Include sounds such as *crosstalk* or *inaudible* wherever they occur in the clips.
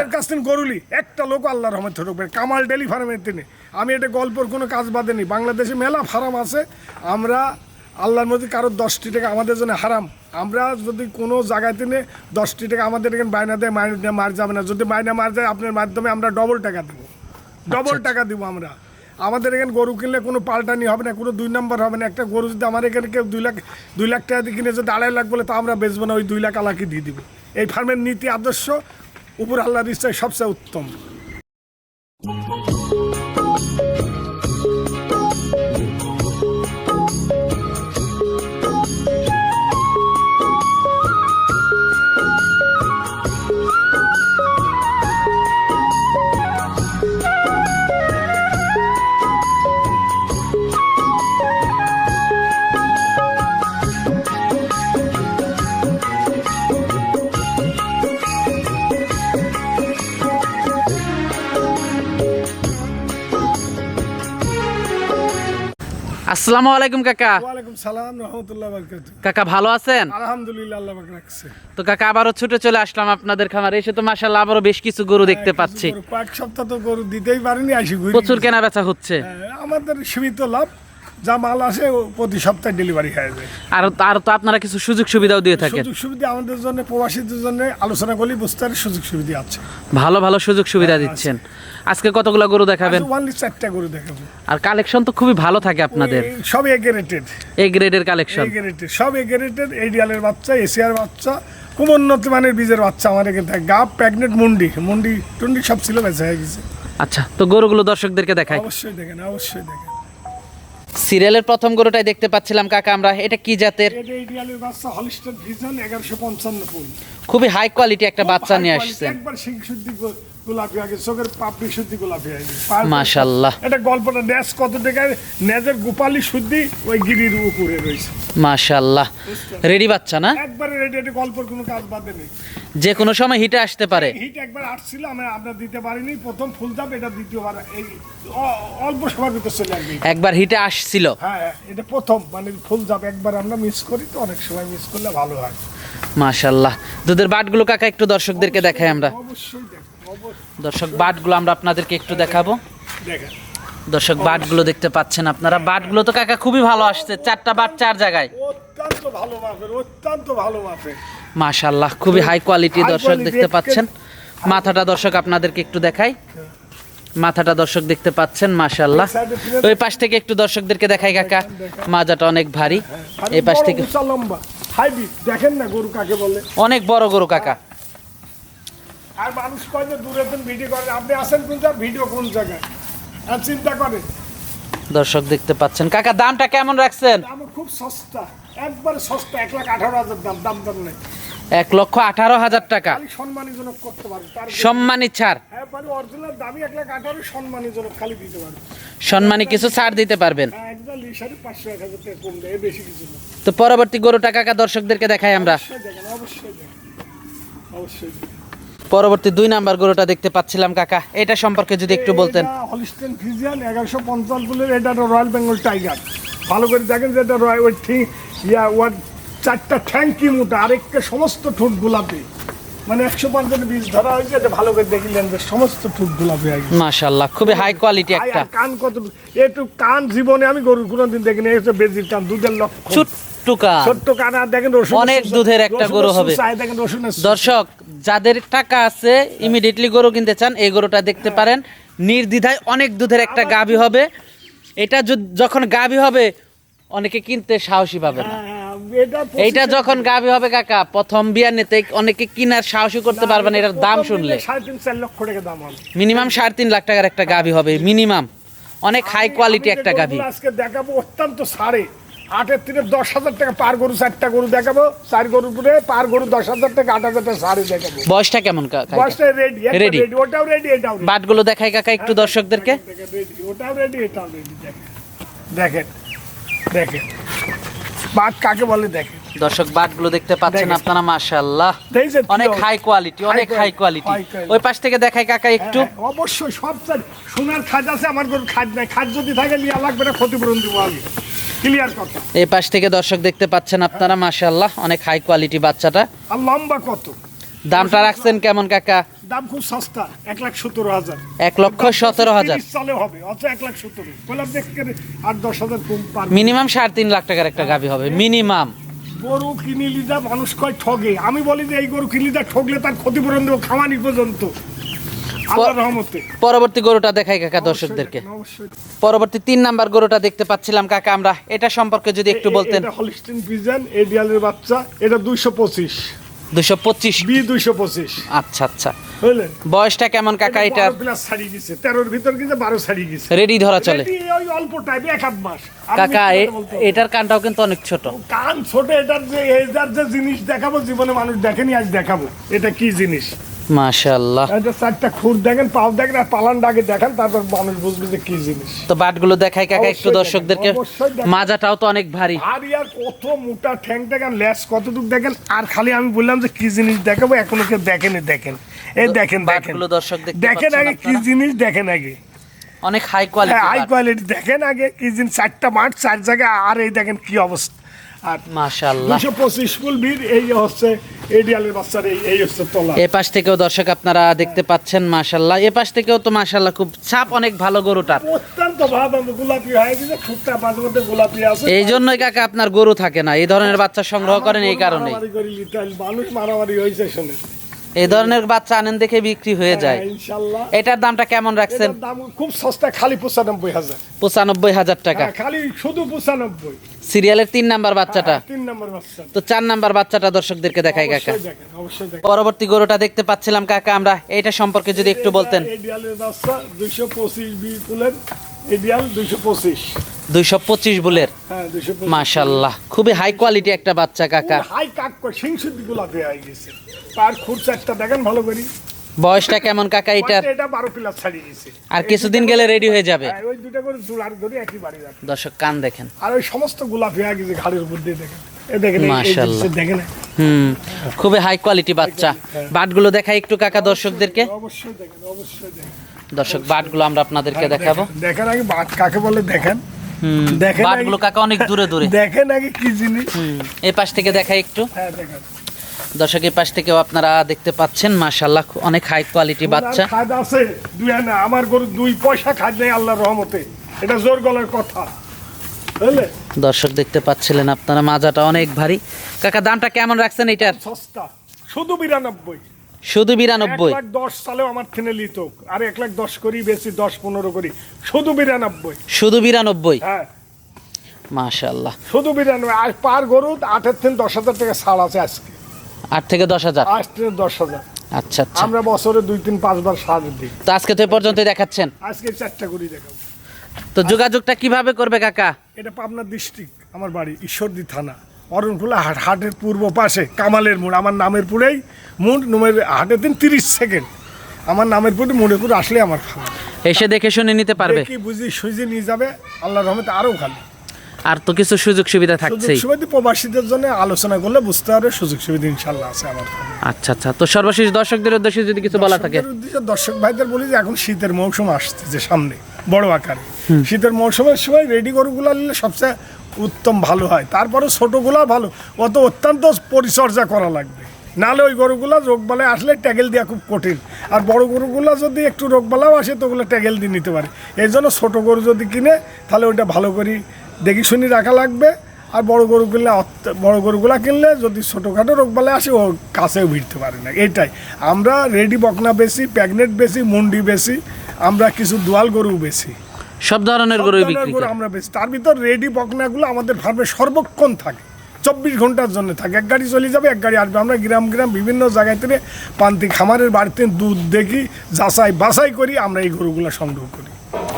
আমাদের কাছ থেকে গরুলি একটা লোক আল্লাহর রহমত ঢুকবে কামাল ডেলি ফার্মের তিনি। আমি এটা গল্পর কোনো কাজ বাদেনি। বাংলাদেশে মেলা ফার্ম আছে। আমরা আল্লাহর মধ্যে কারোর দশটি টাকা আমাদের জন্য হারাম। আমরা যদি কোনো জায়গায় তিনি দশটি টাকা আমাদের এখানে বায়না দেয় মাইনা মার যাবে না। যদি মাইনা মার যায় আপনার মাধ্যমে আমরা ডবল টাকা দেবো। ডবল টাকা দিব আমরা। আমাদের এখানে গরু কিনলে কোনো পাল্টানি হবে না কোনো দুই নম্বর হবে না। একটা গরু যদি আমার এখানে কেউ দুই লাখ দুই লাখ টাকা দিয়ে কিনে যদি আড়াই লাখ বলে তা আমরা বেচবো না ওই দুই লাখ আলাকে দিয়ে দিব। এই ফার্মের নীতি আদর্শ। উপর আল্লাহর ইচ্ছায় সবচেয়ে উত্তম। আসসালামু আলাইকুম কাকা। ওয়ালাইকুম সালাম রহমতুল্লাহ বরকাত কাকা ভালো আছেন? আলহামদুলিল্লাহ আল্লাহ পাক রাখছে। তো কাকা আবারও ছুটে চলে আসলাম আপনাদের খামারে। এসে তো মাশাআল্লাহ আবারও বেশ কিছু গরু দেখতে পাচ্ছি। কয়েক সপ্তাহ তো গরু দিতেই পারিনি আসি প্রচুর কেনা বেচা হচ্ছে। হ্যাঁ, আমাদের সীমিত লাভ। যা মাল আসে প্রতি সপ্তাহে ডেলিভারি হয়ে যায়। আর আর তো আপনারা কিছু সুযোগ সুবিধাও দিয়ে থাকেন। সুযোগ সুবিধা আমাদের জন্য প্রবাসীদের জন্য আলোচনা করলে বুঝতে পারি সুযোগ সুবিধা আছে। ভালো ভালো সুযোগ সুবিধা দিচ্ছেন। আজকে কতগুলো গরু দেখাবেন? ওয়ানলি চারটা গরু দেখাবো। আর কালেকশন তো খুবই ভালো থাকে আপনাদের। সব এগ্রেটেড এই গ্রেডের কালেকশন এগ্রেটেড সব এগ্রেটেড এডিয়ালের বাচ্চা এশিয়ার বাচ্চা খুব উন্নত মানের বীজের বাচ্চা আমার এখানে থাকে। গাপ প্যাগনেট মুন্ডি মুন্ডি টুন্ডি সব ছিল বেঁচে হয়ে গেছে। আচ্ছা তো গরুগুলো দর্শকদেরকে দেখাই। অবশ্যই দেখেন অবশ্যই দেখেন। সিরিয়ালের প্রথম গরুটাই দেখতে পাচ্ছিলাম কাকা আমরা। এটা কি জাতের? এটা এডিয়ালের বাচ্চা হলিস্টার ভিজন এগারোশো পঞ্চান্ন ফুল। খুবই হাই কোয়ালিটি একটা বাচ্চা নিয়ে আসছে একবার সিং শুদ্ধি গো- গোলাপি আগে চোখের পাপড়ি শুদ্ধি গোলাপি আগে মাশাল্লাহ। এটা গল্পটা ন্যাস কত টাকায়? ন্যাজের গোপালি শুদ্ধি ওই গিরির উপরে রয়েছে। মাশাল্লাহ। রেডি বাচ্চা না? একবারে রেডি এটা গল্পের কোনো কাজ বাদে নেই। যে কোনো সময় হিটে আসতে পারে। হিট একবার আসছিল আমরা আমরা দিতে পারিনি। প্রথম ফুল ধাপ এটা দ্বিতীয়বার এই অল্প সময়ের ভিতর চলে আসবে। একবার হিটে আসছিল। হ্যাঁ এটা প্রথম মানে ফুল ধাপ একবার আমরা মিস করি তো অনেক সময় মিস করলে ভালো হয়। মাশাল্লাহ। দুধের বাটগুলো কাকা একটু দর্শকদেরকে দেখাই আমরা। অবশ্যই। দর্শক বাটগুলো আমরা আপনাদেরকে একটু দেখাবো। দর্শক বাটগুলো দেখতে পাচ্ছেন আপনারা। বাটগুলো তো কাকা খুবই ভালো আসছে চারটা বাট চার জায়গায়। অত্যন্ত ভালো মাপের অত্যন্ত ভালো মাপের। মাশাল্লাহ খুবই হাই কোয়ালিটি দর্শক দেখতে পাচ্ছেন। মাথাটা দর্শক আপনাদেরকে একটু দেখাই। মাথাটা দর্শক দেখতে পাচ্ছেন মাশাল্লাহ ওই পাশ থেকে একটু দর্শকদেরকে দেখাই কাকা। মাজাটা অনেক ভারী। আর এই পাশ থেকে লম্বা। দেখেন না গরু কাকে বলে। অনেক বড় গরু কাকা। আর মানুষ কয় যে দূরে দিন ভিডিও করে? আপনি আসেন কোন জায়গায়? ভিডিও কোন জায়গায়? আর চিন্তা করে দর্শক দেখতে পাচ্ছেন। কাকা দামটা কেমন রাখছেন? দাম খুব সস্তা। একবারে সস্তা। এক লাখ আঠারো হাজার দাম। দাম দাম নেই। এক লক্ষ আঠারো হাজার টাকা। খালি সম্মানীজনক করতে পারবে। সম্মানী ছাড়। হ্যাঁ মানে অরিজিনাল দামই এক লাখ আঠারো সম্মানীজনক খালি দিতে পারবে। সম্মানী কিছু ছাড় দিতে পারবেন। তো পরবর্তী গরুটা কাকা দর্শকদেরকে দেখাই আমরা। অবশ্যই অবশ্যই পরবর্তী দুই নাম্বার গরুটা দেখতে পাচ্ছিলাম, কাকা। এটা সম্পর্কে যদি একটু বলতেন। হলিস্টেন ফিজিয়ান এগারোশো পঞ্চাশ এটা রয়্যাল বেঙ্গল টাইগার ভালো করে দেখেন যে এটা রয় ওই ঠিক, ইয়া, ওয়ার চারটা ঠ্যাঙ্কি মোটা আরেকটা সমস্ত ঠোঁট গোলাপি। মানে একশো পঞ্চান্ন বীজ ধরা হয়েছে এটা ভালো করে দেখিলেন যে সমস্ত হয়ে মাশাল্লাহ খুবই হাই কোয়ালিটি একটা। কান কত একটু কান জীবনে আমি গরুর কোনোদিন দেখিনি এই হচ্ছে বেজির কান দুধের লক্ষ। অনেক দুধের একটা গরু হবে। দর্শক যাদের টাকা আছে ইমিডিয়েটলি গরু কিনতে চান এই গরুটা দেখতে পারেন। নির্দ্বিধায় অনেক দুধের একটা গাভী হবে। এটা যখন গাভী হবে অনেকে কিনতে সাহসী পাবে না। হ্যাঁ, এটা এইটা যখন গাভী হবে কাকা প্রথম বিয়ার নিতে অনেকে কিনার সাহসী করতে পারবে না এটার দাম শুনলে। সাড়ে লক্ষ টাকা দাম হবে। মিনিমাম সাড়ে তিন লাখ টাকার একটা গাভী হবে মিনিমাম। অনেক হাই কোয়ালিটি একটা গাভী আজকে দেখাবো অত্যন্ত সারে। আটের থেকে দশ হাজার টাকা পার গরু চারটা গরু দেখাবো। চার গরু পুরে পার গরু দশ হাজার টাকা আট হাজার টাকা সারে দেখাবো। বয়সটা কেমন বয়সটা রেডি রেডি ওটাও রেডি এটাও বাটগুলো দেখাই কাকা একটু দর্শকদেরকে। ওটাও রেডি এটাও রেডি দেখেন দেখেন দেখেন। বাট কাকে বলে দেখেন দর্শক বাটগুলো দেখতে পাচ্ছেন আপনারা মাশাআল্লাহ। অনেক হাই কোয়ালিটি অনেক হাই কোয়ালিটি ওই পাশ থেকে দেখাই কাকা একটু। হ্যাঁ, অবশ্যই সব সোনার খাজ আছে আমার গরু খাজ নাই। খাজ যদি থাকে লিয়া লাগবে না ক্ষতিপূরণ দিব আমি। ক্লিয়ার কথা। এই পাশ থেকে দর্শক দেখতে পাচ্ছেন আপনারা মাশাআল্লাহ অনেক হাই কোয়ালিটি বাচ্চাটা। আর লম্বা কত? দামটা রাখছেন কেমন কাকা? দাম খুব সস্তা এক লাখ সতেরো হাজার। এক লক্ষ সতেরো হাজার। সালে হবে অথচ এক লাখ সতেরো। বললাম দেখতে আট দশ হাজার কম পারবে মিনিমাম সাড়ে তিন লাখ টাকার একটা গাভি হবে মিনিমাম। গরু মানুষ কয় ঠগে। আমি বলি যে এই গরু ঠগলে তার ক্ষতিপূরণ দেবো খামানি পর্যন্ত। রহমতে। পরবর্তী গরুটা দেখাই কাকা দর্শকদেরকে। পরবর্তী তিন নাম্বার গরুটা দেখতে পাচ্ছিলাম কাকা আমরা। এটা সম্পর্কে যদি একটু বলতেন। হলিস্টিন পিজন এডিয়ালের বাচ্চা এটা দুইশো পঁচিশ। দুশো পঁচিশ। বি দুইশো পঁচিশ। আচ্ছা আচ্ছা। বয়সটা কেমন কাকা এটা প্লাস ছাড়িয়ে গেছে তেরোর ভিতর কিন্তু বারো ছাড়িয়ে গেছে রেডি ধরা চলে। ওই অল্প টাইম এক আধ মাস। কাকা। এটার কানটাও কিন্তু অনেক ছোট। কান ছোট এটার যে এটার যে জিনিস দেখাবো জীবনে মানুষ দেখেনি আজ দেখাবো। এটা কি জিনিস? মাশাল্লাহ এটা চারটা খুর দেখেন পাও দেখেন আর পালান ডাকে দেখেন তারপর মানুষ বুঝবে যে কি জিনিস। তো বাটগুলো দেখাই কাকা একটু দর্শকদেরকে দেখান, অবশ্যই দেখান। মাজাটাও তো অনেক ভারী। আর ইয়ার কত মোটা ঠ্যাং দেখেন ল্যাস কতটুকু দেখেন আর খালি আমি বললাম যে কি জিনিস দেখাবো এখনও কেউ দেখেনি দেখেন। এই দেখেন দেখেন। দর্শক দেখেন আগে কি জিনিস দেখেন আগে। অনেক হাই কোয়ালিটি হাই কোয়ালিটি দেখেন আগে কি জিনিস চারটা মাঠ চার জায়গায় আর এই দেখেন কি অবস্থা। আর মাশাআল্লাহ। 225 ফুল ভিড় এই হচ্ছে বাচ্চার এই এই হচ্ছে তলা। এই পাশ থেকেও দর্শক আপনারা দেখতে পাচ্ছেন মাশাল্লাহ এই পাশ থেকেও তো মাশাআল্লাহ খুব ছাপ অনেক ভালো গরুটার। অত্যন্ত ভালো গোলাপি হয়ে গেছে মাঝে মধ্যে গোলাপি আছে। এই জন্যই কাকা আপনার গরু থাকে না এই ধরনের বাচ্চা সংগ্রহ করেন এই কারণে মানুষ মারামারি হয়েছে শুনে এই ধরনের বাচ্চা আনেন দেখে বিক্রি হয়ে যায়। হ্যাঁ, এটার দামটা কেমন রাখছেন? দাম খুব সস্তা খালি পঁচানব্বই হাজার। পঁচানব্বই হাজার টাকা। হ্যাঁ, খালি শুধু পঁচানব্বই। সিরিয়ালের তিন নাম্বার বাচ্চাটা। হ্যাঁ, নম্বর বাচ্চা। তো চার নাম্বার বাচ্চাটা দর্শকদেরকে দেখাই কাকা। পরবর্তী গরুটা দেখতে পাচ্ছিলাম কাকা। আমরা এইটা সম্পর্কে যদি একটু বলতেন। বাচ্চা দুইশো পঁচিশ বি ফুলের দুইশো পঁচিশ বুলের। হ্যাঁ মাশাল্লাহ খুবই হাই কোয়ালিটি একটা বাচ্চা কাকা। হাই কাক গোলাপি হয়ে গেছে। খুরচারটা দেখেন ভালো করি। বয়সটা কেমন কাকা এটার? এটা বারো পিলার ছাড়িয়ে গেছে আর কিছুদিন গেলে রেডি হয়ে যাবে। হ্যাঁ, ওই দুটা করে জোড়ার ধরে একই বাড়ি রাখে দর্শক কান দেখেন। আর ওই সমস্ত গোলাপি হয়ে গেছে ঘাড়ের উপর দিয়ে দেখেন। এ দেখেন এই- এই মাশাআল্লাহ। দেখেন হুম খুবই হাই কোয়ালিটি বাচ্চা। বাটগুলো দেখাই একটু কাকা দর্শকদেরকে। অবশ্যই দেখেন অবশ্যই দেখেন। দর্শক বাটগুলো আমরা আপনাদেরকে দেখাবো। দেখেন আগে বাট কাকে বলে দেখেন। দেখেন বাটগুলো আগে- কাকা অনেক দূরে দূরে। *laughs* দেখেন আগে কি জিনিস। এই পাশ থেকে দেখাই একটু। হ্যাঁ দেখেন। দর্শক এই পাশ থেকেও আপনারা দেখতে পাচ্ছেন মাশাল্লাহ অনেক হাই কোয়ালিটি বাচ্চা। খাদ আছে দুই না আমার গরু দুই পয়সা খাদ নেই আল্লাহর রহমতে। এটা জোর গলার কথা। দর্শক দেখতে পাচ্ছিলেন আপনারা মাজাটা অনেক ভারী। কাকা দামটা কেমন রাখছেন এটার? সস্তা। শুধু বিরানব্বই। শুধু বিরানব্বই। দশ সালেও আমার থেনে লিত। আর এক লাখ দশ করি বেশি দশ পনেরো করি। শুধু বিরানব্বই। শুধু বিরানব্বই? হ্যাঁ। মাশাল্লাহ শুধু বিরানব্বই। আর পার গরু আটের থেকে দশ হাজার টাকা ছাড় আছে আজকে। আট থেকে দশ হাজার? আজ থেকে দশ হাজার। আচ্ছা আচ্ছা। আমরা বছরে দুই তিন পাঁচবার সার দিই। তো আজকে তো এ পর্যন্তই দেখাচ্ছেন? আজকে চারটা করি দেখাবো। তো যোগাযোগটা কীভাবে করবে কাকা? এটা পাবনা ডিস্ট্রিক্ট আমার বাড়ি ঈশ্বরদী থানা। অরণখোলা হাট হাটের পূর্ব পাশে কামালের মোড়। আমার নামের পুরেই মোড় নুমের হাটের দিন তিরিশ সেকেন্ড। আমার নামের পুরে মোড়ে পুরে আসলে আমার খাওয়া। এসে দেখে শুনে নিতে পারবে। কি বুঝি সুইজে নিয়ে যাবে আল্লাহ রহমতে আরও ভালো। আর তো কিছু সুযোগ সুবিধা থাকছেই। সুবিধা প্রবাসীদের জন্য আলোচনা করলে বুঝতে পারবে সুযোগ সুবিধা ইনশাল্লাহ আছে আমার আচ্ছা আচ্ছা। তো সর্বশেষ দর্শকদের উদ্দেশ্যে যদি কিছু বলা থাকে। দর্শক ভাইদের বলি যে এখন শীতের মৌসুম আসছে যে সামনে বড় আকারে। শীতের মৌসুমের সময় রেডি গরুগুলো নিলে সবচেয়ে উত্তম ভালো হয়। তারপরে ছোটোগুলো ভালো। অত অত্যন্ত পরিচর্যা করা লাগবে। নাহলে ওই গরুগুলো রোগবালায় আসলে ট্যাগেল দেওয়া খুব কঠিন। আর বড় গরুগুলো যদি একটু রোগবালাও আসে, তো ওগুলো ট্যাগেল দিয়ে নিতে পারে। এই জন্য ছোটো গরু যদি কিনে, তাহলে ওইটা ভালো করে। দেখি শুনি রাখা লাগবে। আর বড় গরু কিনলে বড় গরুগুলা কিনলে যদি ছোটোখাটো রোগবালায় আসে, ও কাছেও ভিড়তে পারে না। এইটাই আমরা রেডি বকনা বেশি, প্যাগনেট বেশি, মুন্ডি বেশি, আমরা কিছু দোয়াল গরু বেশি। সব ধরনের ধরনের বিক্রি গরু করে। আমরা বেশি তার ভিতর রেডি বকনাগুলো আমাদের ফার্মে সর্বক্ষণ থাকে। চব্বিশ ঘণ্টার জন্য থাকে। এক গাড়ি চলে যাবে এক গাড়ি আসবে। আমরা গ্রাম গ্রাম বিভিন্ন জায়গায় থেকে পান্তি খামারের বাড়িতে দুধ দেখি যাচাই বাছাই করি আমরা এই গরুগুলো সংগ্রহ করি।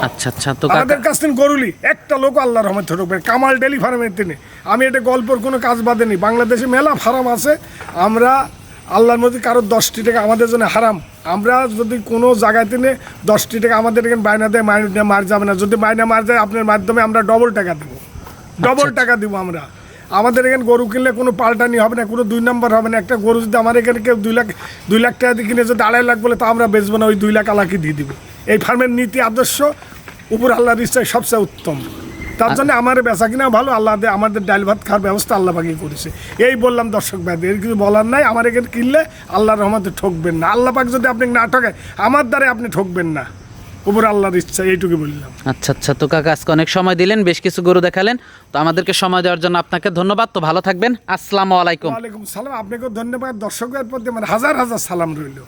আচ্ছা আচ্ছা তো আমাদের কাছ থেকে গরুলি একটা লোক আল্লাহ রহমত ঢুকবে কামাল ডেলি ফার্মের তিনি। আমি এটা গল্পর কোনো কাজ বাদেনি। বাংলাদেশে মেলা ফার্ম আছে। আমরা আল্লাহর মধ্যে কারোর দশটি টাকা আমাদের জন্য হারাম। আমরা যদি কোনো জায়গায় তিনি দশটি টাকা আমাদের এখানে বায়না দেয় মাইনা মার যাবে না। যদি মাইনা মার যায় আপনার মাধ্যমে আমরা ডবল টাকা দেবো। ডবল টাকা দিব আমরা। আমাদের এখানে গরু কিনলে কোনো পাল্টানি হবে না কোনো দুই নম্বর হবে না। একটা গরু যদি আমার এখানে কেউ দুই লাখ দুই লাখ টাকা দিয়ে কিনে যদি আড়াই লাখ বলে তা আমরা বেচবো না ওই দুই লাখ আলাকে দিয়ে দিব। এই ফার্মের নীতি আদর্শ উপর আল্লাহর ইচ্ছায় সবচেয়ে উত্তম। তার জন্য আমার বেচা কিনা ভালো আল্লাহ আমাদের ডাল ভাত খাওয়ার ব্যবস্থা আল্লাহ পাকি করেছে। এই বললাম দর্শক ভাইদের এর কিছু বলার নাই আমার এখানে কিনলে আল্লাহ রহমতে ঠকবেন না। আল্লাহ পাক যদি আপনি না ঠকায় আমার দ্বারা আপনি ঠকবেন না। উপর আল্লাহর ইচ্ছা এইটুকু বললাম। আচ্ছা আচ্ছা তো কাকা আজকে অনেক সময় দিলেন বেশ কিছু গরু দেখালেন। তো আমাদেরকে সময় দেওয়ার জন্য আপনাকে ধন্যবাদ। তো ভালো থাকবেন। আসসালামু আলাইকুম। ওয়ালাইকুম সালাম। আপনাকেও ধন্যবাদ। দর্শকের প্রতি আমার হাজার হাজার সালাম রইল।